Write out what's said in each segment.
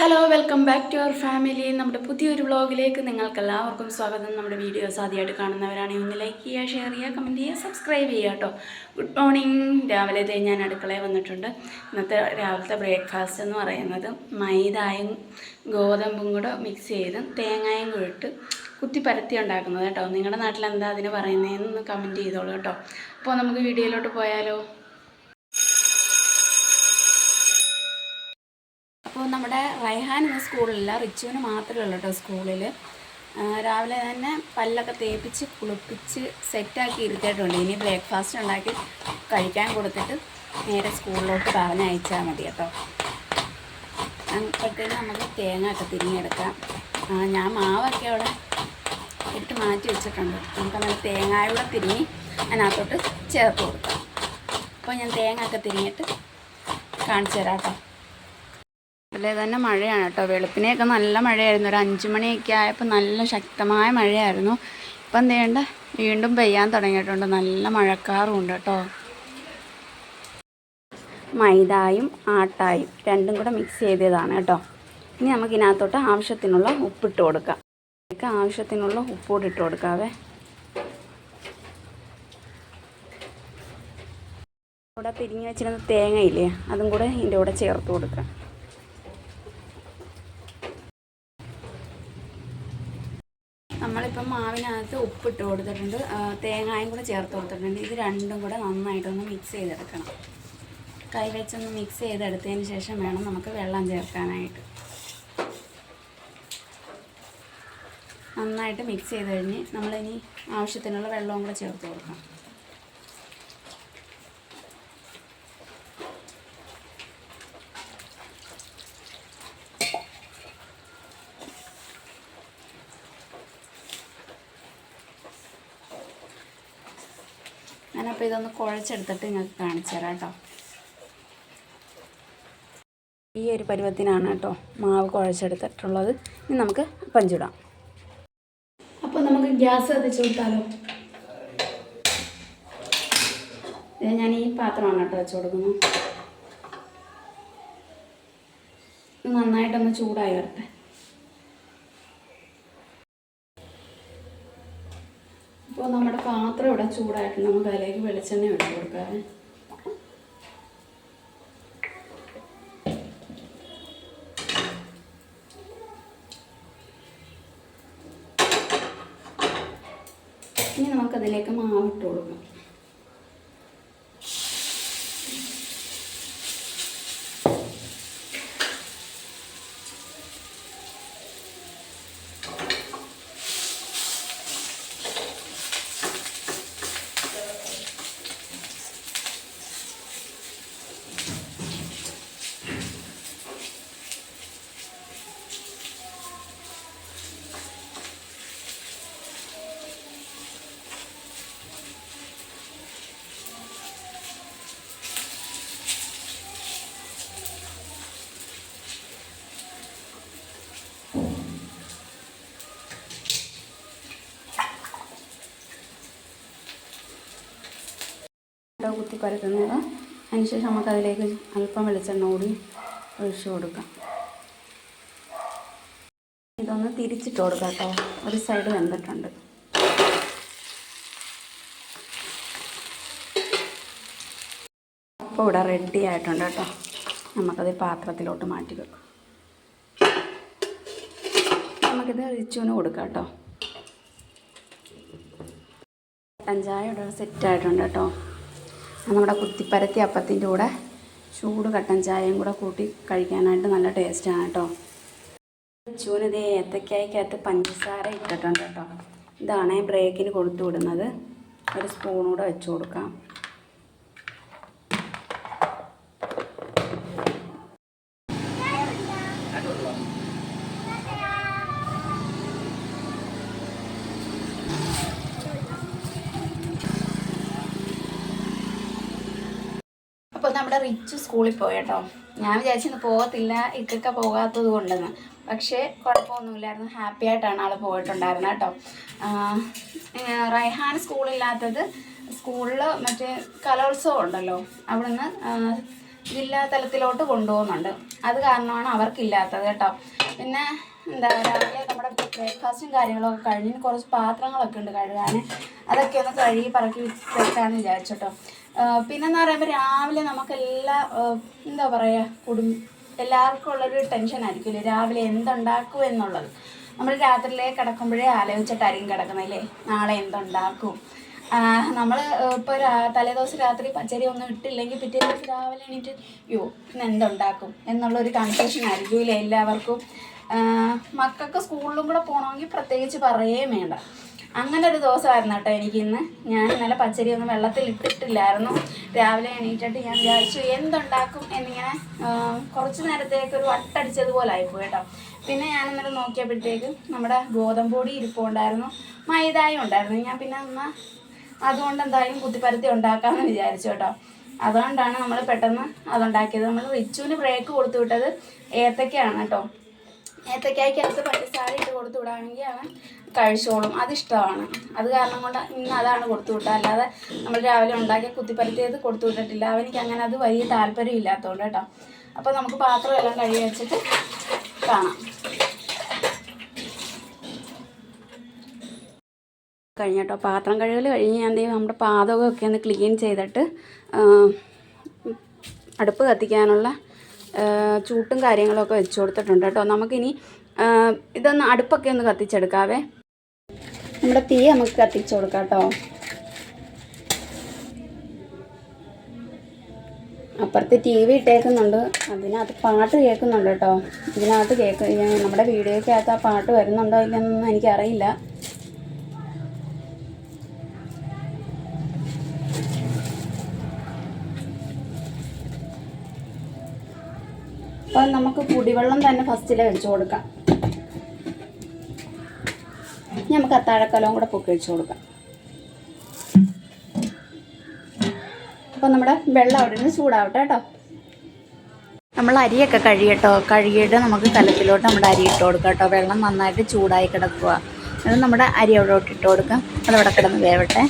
Hello welcome back to our family നമ്മുടെ പുതിയൊരു വ്ളോഗിലേക്ക് നിങ്ങൾക്ക് എല്ലാവർക്കും സ്വാഗതം. നമ്മുടെ വീഡിയോസ് ആദ്യമായിട്ട് കാണുന്നവരാണെങ്കിൽ ഒന്ന് ലൈക്ക് ചെയ്യുക ഷെയർ ചെയ്യുക കമന്റ് ചെയ്യുക സബ്സ്ക്രൈബ് ചെയ്യുക കേട്ടോ. ഗുഡ് മോർണിംഗ് രാവിലെ ഞാൻ അടുക്കളയിൽ വന്നിട്ടുണ്ട്. ഇന്നത്തെ രാവിലത്തെ ബ്രേക്ക്ഫാസ്റ്റ് എന്ന് പറയുന്നത് മൈദായും ഗോതമ്പും കൂടെ മിക്സ് ചെയ്ത് തേങ്ങായും കൂടെ കുത്തി പരത്തി ഉണ്ടാക്കുന്നത് കേട്ടോ. നിങ്ങളുടെ നാട്ടിൽ എന്താ അതിന് പറയുന്നതെന്ന് കമന്റ് ചെയ്തോളൂ കേട്ടോ. അപ്പോൾ നമുക്ക് വീഡിയോയിലോട്ട് പോയാലോ അപ്പോൾ നമ്മുടെ റൈഹാൻ എന്ന സ്കൂളിലില്ല റിച്ചുവിന് മാത്രമേ ഉള്ളൂ കേട്ടോ സ്കൂളിൽ രാവിലെ തന്നെ പല്ലൊക്കെ തേപ്പിച്ച് കുളിപ്പിച്ച് സെറ്റാക്കി ഇരുത്തിയിട്ടുണ്ട്. ഇനി ബ്രേക്ക്ഫാസ്റ്റ് ഉണ്ടാക്കി കഴിക്കാൻ കൊടുത്തിട്ട് നേരെ സ്കൂളിലോട്ട് പറഞ്ഞയച്ചാൽ മതി കേട്ടോ അപ്പോഴത്തേക്ക് നമുക്ക് തേങ്ങ ഒക്കെ തിരിഞ്ഞെടുക്കാം ഞാൻ മാവൊക്കെ അവിടെ ഇട്ട് മാറ്റി വെച്ചിട്ടുണ്ട്. നമുക്ക് അങ്ങനെ തേങ്ങായുള്ള തിരിഞ്ഞ് അതിനകത്തോട്ട് ചേർത്ത് കൊടുക്കാം. അപ്പോൾ ഞാൻ തേങ്ങ ഒക്കെ തിരിഞ്ഞിട്ട് കാണിച്ചു തരാം കേട്ടോ അതിലെ തന്നെ മഴയാണ് കേട്ടോ. വെളുപ്പിനെയൊക്കെ നല്ല മഴയായിരുന്നു. ഒരു അഞ്ച് മണിയൊക്കെ ആയപ്പോൾ നല്ല ശക്തമായ മഴയായിരുന്നു. ഇപ്പം എന്തേണ്ട വീണ്ടും പെയ്യാൻ തുടങ്ങിയിട്ടുണ്ട്. നല്ല മഴക്കാറും ഉണ്ട് കേട്ടോ. മൈദായും ആട്ടായും രണ്ടും കൂടെ മിക്സ് ചെയ്തതാണ് കേട്ടോ. ഇനി നമുക്ക് ഇതിനകത്തോട്ട് ആവശ്യത്തിനുള്ള ഉപ്പിട്ട് കൊടുക്കാം. ആവശ്യത്തിനുള്ള ഉപ്പൂടി ഇട്ട് കൊടുക്കാവേ. ഇവിടെ പിരിഞ്ഞ് വെച്ചിരുന്ന തേങ്ങയില്ലേ അതും കൂടെ ഇതിന്റെ കൂടെ ചേർത്ത് കൊടുക്കാം. നമ്മളിപ്പം മാവിനകത്ത് ഉപ്പിട്ട് കൊടുത്തിട്ടുണ്ട് തേങ്ങായും കൂടെ ചേർത്ത് കൊടുത്തിട്ടുണ്ട്. ഇത് രണ്ടും കൂടെ നന്നായിട്ടൊന്ന് മിക്സ് ചെയ്തെടുക്കണം. കൈ വെച്ചൊന്ന് മിക്സ് ചെയ്തെടുത്തതിന് ശേഷം വേണം നമുക്ക് വെള്ളം ചേർക്കാനായിട്ട്. നന്നായിട്ട് മിക്സ് ചെയ്ത് കഴിഞ്ഞ് നമ്മളിനി ആവശ്യത്തിനുള്ള വെള്ളവും കൂടെ ചേർത്ത് കൊടുക്കണം. ഞാനപ്പോൾ ഇതൊന്ന് കുഴച്ചെടുത്തിട്ട് നിങ്ങൾക്ക് കാണിച്ചു തരാം കേട്ടോ. ഈ ഒരു പരുവത്തിനാണ് കേട്ടോ മാവ് കുഴച്ചെടുത്തിട്ടുള്ളത്. ഇനി നമുക്ക് പഞ്ചിടാം. അപ്പോൾ നമുക്ക് ഗ്യാസ് കത്തിച്ച് കൊടുത്താലോ? ഞാൻ ഈ പാത്രമാണ് കേട്ടോ വെച്ച് കൊടുക്കുന്നത്. നന്നായിട്ടൊന്ന് ചൂടായി വരട്ടെ. അപ്പോൾ നമ്മുടെ പാത്രം ഇവിടെ ചൂടായിട്ട് നമുക്ക് അതിലേക്ക് വെളിച്ചെണ്ണ ഇട്ട് കൊടുക്കാം ഇനി നമുക്കതിലേക്ക് മാവിട്ട് കൊടുക്കാം. കുത്തി പരത്തുന്നത് അതിനുശേഷം നമുക്ക് അതിലേക്ക് അല്പം വെളിച്ചെണ്ണ കൂടി ഒഴിച്ച് കൊടുക്കാം. ഇതൊന്ന് തിരിച്ചിട്ട് കൊടുക്കാം കേട്ടോ. ഒരു സൈഡ് വെന്തിട്ടുണ്ട്. അപ്പോൾ ഇവിടെ റെഡി ആയിട്ടുണ്ട് കേട്ടോ. നമുക്കത് പാത്രത്തിലോട്ട് മാറ്റി വെക്കാം. നമുക്കിത് റിച്ചുവിന് കൊടുക്കാം കേട്ടോ. പഞ്ചായ ചായ ഇവിടെ സെറ്റ് ആയിട്ടുണ്ട് കേട്ടോ. നമ്മുടെ കുത്തിപ്പരത്തി അപ്പത്തിന്റെ കൂടെ ചൂട് കട്ടൻ ചായയും കൂടെ കൂട്ടി കഴിക്കാനായിട്ട് നല്ല ടേസ്റ്റാണ് കേട്ടോ. ചൂനിത് ഏത്തക്കായ്ക്കകത്ത് പഞ്ചസാര ഇട്ടിട്ടുണ്ട് കേട്ടോ. ഇതാണ് ബ്രേക്കിന് കൊടുത്തു വിടുന്നത്. ഒരു സ്പൂൺ കൂടെ വെച്ച് കൊടുക്കാം. അപ്പോൾ നമ്മുടെ റിച്ച് സ്കൂളിൽ പോയട്ടോ. കേട്ടോ ഞാൻ വിചാരിച്ചിന്ന് പോകത്തില്ല ഇക്കൊക്കെ പോകാത്തത് കൊണ്ടെന്ന്. പക്ഷേ കുഴപ്പമൊന്നുമില്ലായിരുന്നു. ഹാപ്പി ആയിട്ടാണ് ആൾ പോയിട്ടുണ്ടായിരുന്നത് കേട്ടോ. റൈഹാൻ സ്കൂളില്ലാത്തത് സ്കൂളിൽ മറ്റേ കലോത്സവം ഉണ്ടല്ലോ. അവിടുന്ന് ജില്ലാ തലത്തിലോട്ട് കൊണ്ടുപോകുന്നുണ്ട്. അത് കാരണമാണ് അവർക്കില്ലാത്തത് കേട്ടോ. പിന്നെ എന്താ രാവിലെ നമ്മുടെ ബ്രേക്ക്ഫാസ്റ്റും കാര്യങ്ങളൊക്കെ കഴിഞ്ഞ് കുറച്ച് പാത്രങ്ങളൊക്കെ ഉണ്ട് കഴുകാൻ അതൊക്കെ ഒന്ന് കഴുകി പറക്കി വെക്കാമെന്ന് വിചാരിച്ചോട്ടോ പിന്നെന്ന് പറയുമ്പോൾ രാവിലെ നമുക്കെല്ലാ എന്താ പറയുക കുടും എല്ലാവർക്കും ഉള്ളൊരു ടെൻഷൻ ആയിരിക്കില്ലേ? രാവിലെ എന്തുണ്ടാക്കും എന്നുള്ളത്. നമ്മൾ രാത്രിയിലേക്ക് കിടക്കുമ്പോഴേ ആലോചിച്ചിട്ടായിരിക്കും കിടക്കുന്നത് അല്ലേ നാളെ എന്തുണ്ടാക്കും? നമ്മൾ ഇപ്പോൾ തലേദിവസം രാത്രി പച്ചരി ഒന്നും ഇട്ടില്ലെങ്കിൽ പിറ്റേ ദിവസം രാവിലെ എണീറ്റ് യോ ഇന്ന് എന്തുണ്ടാക്കും? എന്നുള്ളൊരു കൺഫ്യൂഷൻ ആയിരിക്കും ഇല്ലേ എല്ലാവർക്കും മക്കൾക്ക് സ്കൂളിലും കൂടെ പോകണമെങ്കിൽ പ്രത്യേകിച്ച് പറയേ വേണ്ട. അങ്ങനെ ഒരു ദിവസമായിരുന്നു കേട്ടോ എനിക്കിന്ന്. ഞാൻ ഇന്നലെ പച്ചരി ഒന്നും വെള്ളത്തിൽ ഇട്ടിട്ടില്ലായിരുന്നു രാവിലെ എണീറ്റിട്ട് ഞാൻ വിചാരിച്ചു എന്തുണ്ടാക്കും? എന്നിങ്ങനെ കുറച്ച് നേരത്തേക്ക് ഒരു വട്ടടിച്ചതുപോലെ ആയിപ്പോയി കേട്ടോ. പിന്നെ ഞാൻ ഇന്നലെ നോക്കിയപ്പോഴത്തേക്ക് നമ്മുടെ ഗോതമ്പൊടി ഇരിപ്പുണ്ടായിരുന്നു. മൈദായും ഉണ്ടായിരുന്നു. ഞാൻ പിന്നെ അന്ന് അതുകൊണ്ട് എന്തായാലും കുത്തിപ്പരത്തി ഉണ്ടാക്കാമെന്ന് വിചാരിച്ചു കേട്ടോ. അതുകൊണ്ടാണ് നമ്മൾ പെട്ടെന്ന് അതുണ്ടാക്കിയത്. നമ്മൾ റിച്ചുവിന് ബ്രേക്ക് കൊടുത്തു വിട്ടത് ഏത്തക്കയാണ് കേട്ടോ. ഏത്തക്കായ്ക്കകത്ത് പഞ്ചസാര ഇട്ട് കൊടുത്തു വിടുകയാണെങ്കിൽ അവൻ കഴിച്ചോളും. അതിഷ്ടമാണ് അത് കാരണം കൊണ്ട് ഇന്ന് അതാണ് കൊടുത്തു വിട്ടത്. അല്ലാതെ നമ്മൾ രാവിലെ ഉണ്ടാക്കിയ കുത്തിപ്പരത്തിയത് കൊടുത്തു വിട്ടിട്ടില്ല. അവനിക്ക് അങ്ങനെ അത് വലിയ താല്പര്യം ഇല്ലാത്തതുകൊണ്ട് കേട്ടോ. അപ്പോൾ നമുക്ക് പാത്രം എല്ലാം കഴുകി വെച്ചിട്ട് കാണാം. കഴിഞ്ഞ കേട്ടോ. പാത്രം കഴുകൽ കഴിഞ്ഞ് ഞാൻ എന്തെങ്കിലും നമ്മുടെ പാതകമൊക്കെ ഒന്ന് ക്ലീൻ ചെയ്തിട്ട് അടുപ്പ് കത്തിക്കാനുള്ള ചൂട്ടും കാര്യങ്ങളൊക്കെ വെച്ച് കൊടുത്തിട്ടുണ്ട് കേട്ടോ. നമുക്കിനി ഇതൊന്ന് അടുപ്പൊക്കെ ഒന്ന് കത്തിച്ചെടുക്കാവേ. നമ്മുടെ തീ നമുക്ക് കത്തിച്ചു കൊടുക്കാം കേട്ടോ. അപ്പുറത്ത് ടി വി ഇട്ടേക്കുന്നുണ്ട്. അതിനകത്ത് പാട്ട് കേൾക്കുന്നുണ്ട് കേട്ടോ. ഇതിനകത്ത് കേൾക്ക് നമ്മുടെ വീഡിയോയ്ക്കകത്ത് ആ പാട്ട് വരുന്നുണ്ടോ ഇല്ലെന്നൊന്നും എനിക്കറിയില്ല. അപ്പം നമുക്ക് കുടിവെള്ളം തന്നെ ഫസ്റ്റിൽ ഒഴിച്ചു കൊടുക്കാം. നമുക്ക് അത്താഴക്കലവും കൂടെ പൊക്കി ഒഴിച്ചു കൊടുക്കാം. അപ്പം നമ്മുടെ വെള്ളം അവിടെ നിന്ന് ചൂടാവട്ടെ കേട്ടോ. നമ്മൾ അരിയൊക്കെ കഴുകട്ടോ കഴുകിയിട്ട് നമുക്ക് കലത്തിലോട്ട് നമ്മുടെ അരി ഇട്ട് കൊടുക്കാം കേട്ടോ. വെള്ളം നന്നായിട്ട് ചൂടായി കിടക്കുക അത് നമ്മുടെ അരി അവിടോട്ട് ഇട്ട് കൊടുക്കാം. അതവിടെ കിടന്ന് വേവട്ടെ.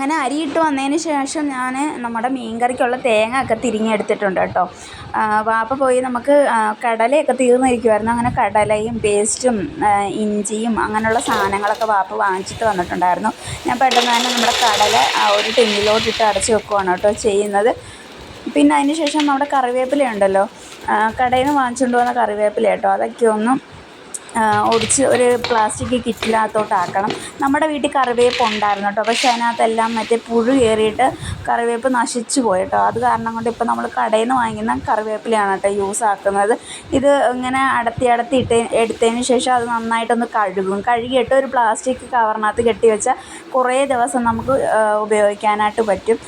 അങ്ങനെ അരിയിട്ട് വന്നതിന് ശേഷം ഞാൻ നമ്മുടെ മീൻകറിക്കുള്ള തേങ്ങ ഒക്കെ തിരിഞ്ഞെടുത്തിട്ടുണ്ട് കേട്ടോ. വാപ്പ പോയി നമുക്ക് കടലയൊക്കെ തീർന്നിരിക്കുമായിരുന്നു അങ്ങനെ കടലയും പേസ്റ്റും ഇഞ്ചിയും അങ്ങനെയുള്ള സാധനങ്ങളൊക്കെ വാപ്പ വാങ്ങിച്ചിട്ട് വന്നിട്ടുണ്ടായിരുന്നു. ഞാൻ പെട്ടെന്ന് തന്നെ നമ്മുടെ കടല ഒരു ടിന്നിലോട്ടിട്ട് അടച്ച് വെക്കുവാണ് കേട്ടോ ചെയ്യുന്നത്. പിന്നെ അതിന് ശേഷം നമ്മുടെ കറിവേപ്പില ഉണ്ടല്ലോ. കടയിൽ നിന്ന് വാങ്ങിച്ചുകൊണ്ട് വന്ന കറിവേപ്പില കേട്ടോ. അതൊക്കെ ഒന്ന് ഒടിച്ച് ഒരു പ്ലാസ്റ്റിക് കിറ്റിനകത്തോട്ട് ആക്കണം നമ്മുടെ വീട്ടിൽ കറിവേപ്പ് ഉണ്ടായിരുന്നു കേട്ടോ. പക്ഷേ അതിനകത്തെല്ലാം മറ്റേ പുഴു കയറിയിട്ട് കറിവേപ്പ് നശിച്ചു പോയി കേട്ടോ. അത് കാരണം കൊണ്ട് ഇപ്പോൾ നമ്മൾ കടയിൽ നിന്ന് വാങ്ങുന്ന കറിവേപ്പിലയാണ് കേട്ടോ യൂസ് ആക്കുന്നത്. ഇത് ഇങ്ങനെ അടത്തി അടത്തി ഇട്ട് എടുത്തതിന് ശേഷം അത് നന്നായിട്ടൊന്ന് കഴുകും. കഴുകിയിട്ട് ഒരു പ്ലാസ്റ്റിക് കവറിനകത്ത് കെട്ടി വെച്ചാൽ കുറേ ദിവസം നമുക്ക് ഉപയോഗിക്കാനായിട്ട് പറ്റും.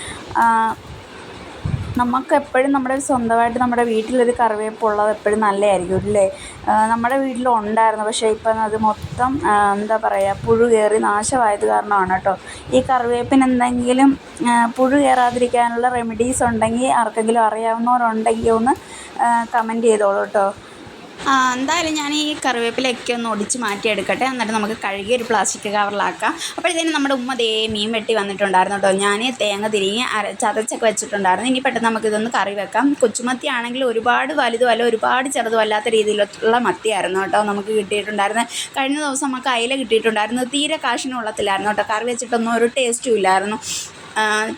നമുക്ക് എപ്പോഴും നമ്മുടെ സ്വന്തമായിട്ട് നമ്മുടെ വീട്ടിലൊരു കറിവേപ്പ് ഉള്ളത് എപ്പോഴും നല്ലതായിരിക്കും അല്ലേ? നമ്മുടെ വീട്ടിലുണ്ടായിരുന്നു പക്ഷേ ഇപ്പം അത് മൊത്തം എന്താ പറയുക പുഴു കയറി നാശമായത് കാരണമാണ് കേട്ടോ. ഈ കറിവേപ്പിന് എന്തെങ്കിലും പുഴു കയറാതിരിക്കാനുള്ള റെമഡീസ് ഉണ്ടെങ്കിൽ ആർക്കെങ്കിലും അറിയാവുന്നവരുണ്ടെങ്കിൽ ഒന്ന് കമന്റ് ചെയ്തോളൂ കേട്ടോ. എന്തായാലും ഞാൻ ഈ കറിവേപ്പിലൊക്കെ ഒന്ന് ഒടിച്ച് മാറ്റിയെടുക്കട്ടെ. എന്നിട്ട് നമുക്ക് കഴുകി ഒരു പ്ലാസ്റ്റിക് കവറിലാക്കാം. അപ്പോഴത്തേനും നമ്മുടെ ഉമ്മ ദേ മീൻ വെട്ടി വന്നിട്ടുണ്ടായിരുന്നു കേട്ടോ. ഞാൻ തേങ്ങ തിരിഞ്ഞ് അര ചതച്ചൊക്കെ വെച്ചിട്ടുണ്ടായിരുന്നു. ഇനി പെട്ടെന്ന് നമുക്കിതൊന്ന് കറി വെക്കാം. കൊച്ചുമത്തി ആണെങ്കിൽ ഒരുപാട് വലുതുമല്ല ഒരുപാട് ചെറുതും അല്ലാത്ത രീതിയിലുള്ള മത്തിയായിരുന്നു കേട്ടോ നമുക്ക് കിട്ടിയിട്ടുണ്ടായിരുന്നത് കഴിഞ്ഞ ദിവസം നമുക്ക് അയില കിട്ടിയിട്ടുണ്ടായിരുന്നു. തീരെ കാശിന് കൊള്ളത്തില്ലായിരുന്നു കേട്ടോ. കറി വെച്ചിട്ടൊന്നും ഒരു ടേസ്റ്റും ഇല്ലായിരുന്നു.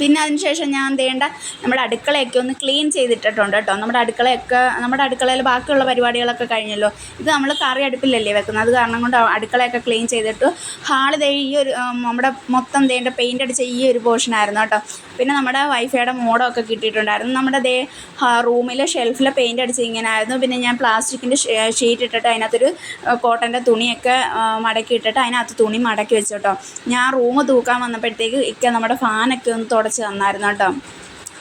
പിന്നെ അതിനുശേഷം ഞാൻ ചെയ്യേണ്ട നമ്മുടെ അടുക്കളയൊക്കെ ഒന്ന് ക്ലീൻ ചെയ്തിട്ടിട്ടുണ്ട് കേട്ടോ. നമ്മുടെ അടുക്കളയൊക്കെ നമ്മുടെ അടുക്കളയിൽ ബാക്കിയുള്ള പരിപാടികളൊക്കെ കഴിഞ്ഞല്ലോ. ഇത് നമ്മൾ കറി അടുപ്പിലല്ലേ വെക്കുന്നത്. അത് കാരണം കൊണ്ട് അടുക്കളയൊക്കെ ക്ലീൻ ചെയ്തിട്ട്. ഹാൾ ദേ ഈ ഒരു നമ്മുടെ മൊത്തം ദേണ്ട പെയിന്റ് അടിച്ച ഈ ഒരു പോർഷനായിരുന്നു കേട്ടോ. പിന്നെ നമ്മുടെ വൈഫൈയുടെ മോഡമൊക്കെ കിട്ടിയിട്ടുണ്ടായിരുന്നു. നമ്മുടെ ദേ റൂമിലെ ഷെൽഫിലെ പെയിന്റ് അടിച്ച് ഇങ്ങനെ ആയിരുന്നു പിന്നെ ഞാൻ പ്ലാസ്റ്റിക്കിന്റെ ഷീറ്റ് ഇട്ടിട്ട് അതിനകത്തൊരു കോട്ടന്റെ തുണിയൊക്കെ മടക്കി ഇട്ടിട്ട് അതിനകത്ത് തുണി മടക്കി വെച്ചു കേട്ടോ. ഞാൻ റൂം തൂക്കാൻ വന്നപ്പോഴത്തേക്ക് ഇക്ക നമ്മുടെ ഫാനൊക്കെ ഒന്ന് തുടച്ച് തന്നായിരുന്നു കേട്ടോ.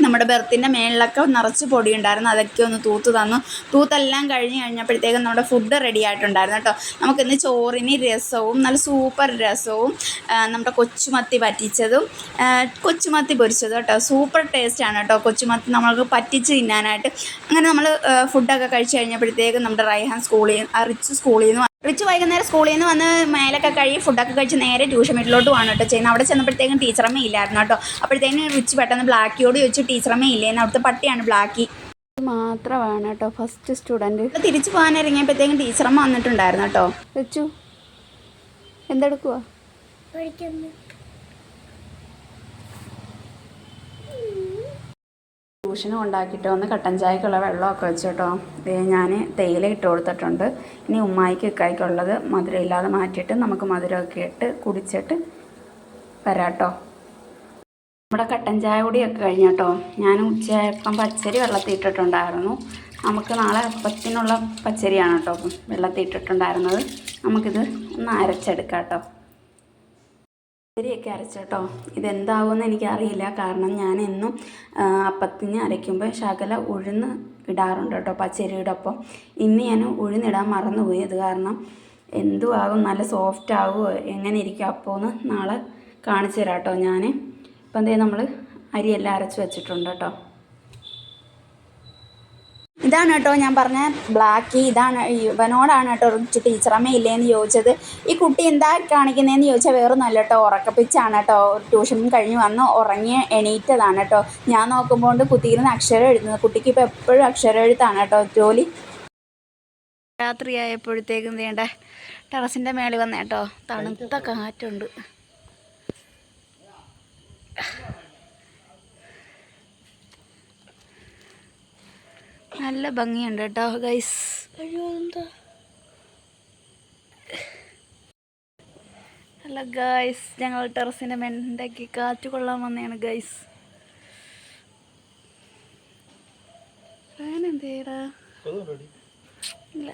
നമ്മുടെ ബെർത്തിന്റെ മേളിലൊക്കെ നിറച്ച് പൊടി ഉണ്ടായിരുന്നു അതൊക്കെ ഒന്ന് തൂത്ത് തന്നു. തൂത്തെല്ലാം കഴിഞ്ഞ് കഴിഞ്ഞപ്പോഴത്തേക്കും നമ്മുടെ ഫുഡ് റെഡി ആയിട്ടുണ്ടായിരുന്നു കേട്ടോ. നമുക്കിന്ന് ചോറിന് രസവും നല്ല സൂപ്പർ രസവും നമ്മുടെ കൊച്ചുമത്തി പറ്റിച്ചതും കൊച്ചുമത്തി പൊരിച്ചതും കേട്ടോ. സൂപ്പർ ടേസ്റ്റാണ് കേട്ടോ കൊച്ചുമത്തി നമ്മൾക്ക് പറ്റിച്ച് തിന്നാനായിട്ട്. അങ്ങനെ നമ്മൾ ഫുഡൊക്കെ കഴിച്ച് കഴിഞ്ഞപ്പോഴത്തേക്കും നമ്മുടെ റൈഹാൻ സ്കൂളിൽ നിന്ന് റിച്ച് സ്കൂളിൽ നിന്ന് റിച്ച് വൈകുന്നേരം സ്കൂളിൽ നിന്ന് വന്ന് മേലൊക്കെ കഴുകി ഫുഡൊക്കെ കഴിച്ച് നേരെ ട്യൂഷൻ വീട്ടിലോട്ട് പോകണം കേട്ടോ ചെയ്യുന്നത് അവിടെ ചെന്നപ്പോഴത്തേക്കും ടീച്ചറമ്മ ഇല്ലായിരുന്നു കേട്ടോ. അപ്പോഴത്തേക്കും റിച്ച് പെട്ടെന്ന് ബ്ലാക്കിയോട് ചോദിച്ചു ടീച്ചറമ്മ ഇല്ലേന്ന് അവിടുത്തെ പട്ടിയാണ് ബ്ലാക്കി മാത്രമാണ് കേട്ടോ ഫസ്റ്റ് സ്റ്റുഡന്റ് തിരിച്ചു പോകാൻ ഇറങ്ങിയപ്പോഴത്തേക്കും ടീച്ചറമ്മ വന്നിട്ടുണ്ടായിരുന്നു കേട്ടോ. റിച്ചു എന്തെടുക്കുവാ? ട്യൂഷന് ഉണ്ടാക്കിയിട്ടോ ഒന്ന് കട്ടൻ ചായക്കുള്ള വെള്ളമൊക്കെ വെച്ചിട്ടോ കേട്ടോ. ഞാൻ തേയില ഇട്ട് കൊടുത്തിട്ടുണ്ട്. ഇനി ഉമ്മായിക്ക് ഇക്കായ്ക്കുള്ളത് മധുരമില്ലാതെ മാറ്റിയിട്ട് നമുക്ക് മധുരമൊക്കെ ഇട്ട് കുടിച്ചിട്ട് വരാട്ടോ നമ്മുടെ കട്ടൻ ചായ കൂടിയൊക്കെ കഴിഞ്ഞു കേട്ടോ. ഞാൻ ഉച്ചയായപ്പം പച്ചരി വെള്ളത്തിൽ ഇട്ടിട്ടുണ്ടായിരുന്നു. നമുക്ക് നാളെ അപ്പത്തിനുള്ള പച്ചരിയാണ് കേട്ടോ വെള്ളത്തിൽ ഇട്ടിട്ടുണ്ടായിരുന്നത്. നമുക്കിത് ഒന്ന് അരച്ചെടുക്കാം കേട്ടോ. പച്ചരിയൊക്കെ അരച്ചോട്ടോ. ഇതെന്താവുമെന്ന് എനിക്കറിയില്ല. കാരണം ഞാൻ എന്നും അപ്പത്തിന് അരയ്ക്കുമ്പോൾ ശകല ഉഴുന്ന് ഇടാറുണ്ട് കേട്ടോ പച്ചരിയുടെ ഒപ്പം. ഇന്ന് ഞാൻ ഉഴുന്നിടാൻ മറന്നുപോയി. അത് കാരണം എന്തുവാകും നല്ല സോഫ്റ്റ് ആകുമോ എങ്ങനെ ഇരിക്കും അപ്പോൾ എന്ന് നാളെ കാണിച്ചു തരാം കേട്ടോ ഞാൻ ഇപ്പം എന്തേ നമ്മൾ അരിയെല്ലാം അരച്ച് വെച്ചിട്ടുണ്ട് കേട്ടോ. ഇതാണ് കേട്ടോ ഞാൻ പറഞ്ഞ ബ്ലാക്കി ഇതാണ് ഇവനോടാണ് കേട്ടോ റിച്ച് ടീച്ചറമ്മ ഇല്ലേന്ന് ചോദിച്ചത്. ഈ കുട്ടി എന്താ കാണിക്കുന്നതെന്ന് ചോദിച്ചാൽ വേറെ നല്ല കേട്ടോ. ഉറക്കപ്പിച്ചാണ് കേട്ടോ. ട്യൂഷൻ കഴിഞ്ഞ് വന്ന് ഉറങ്ങി എണീറ്റതാണ് കേട്ടോ. ഞാൻ നോക്കുമ്പോൾ കുത്തിയിരുന്ന് അക്ഷരം എഴുതുന്നത്. കുട്ടിക്ക് ഇപ്പോൾ എപ്പോഴും അക്ഷരം എഴുത്താണ് കേട്ടോ ജോലി. രാത്രിയായപ്പോഴത്തേക്കും വേണ്ട ടെറസിന്റെ മേളിൽ വന്നേട്ടോ തണുത്ത കാറ്റുണ്ട്. നല്ല ഭംഗിയുണ്ട് കേട്ടോ ഗൈസ് അല്ല ഗൈസ് ഞങ്ങൾ ടെറസിന്റെ മെണ്ടയ്ക്ക് കാറ്റ് കൊള്ളാൻ വന്നതാണ് ഗൈസ് ഫാൻ എന്തേടാ? ഇല്ല.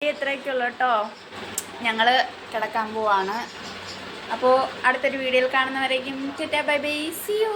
ഇത്രയൊക്കെയുള്ളൂ കേട്ടോ. ഞങ്ങൾ കിടക്കാൻ പോവാണ്. അപ്പോൾ അടുത്തൊരു വീഡിയോയിൽ കാണുന്നവരേക്കും ബൈ ബൈ സി യു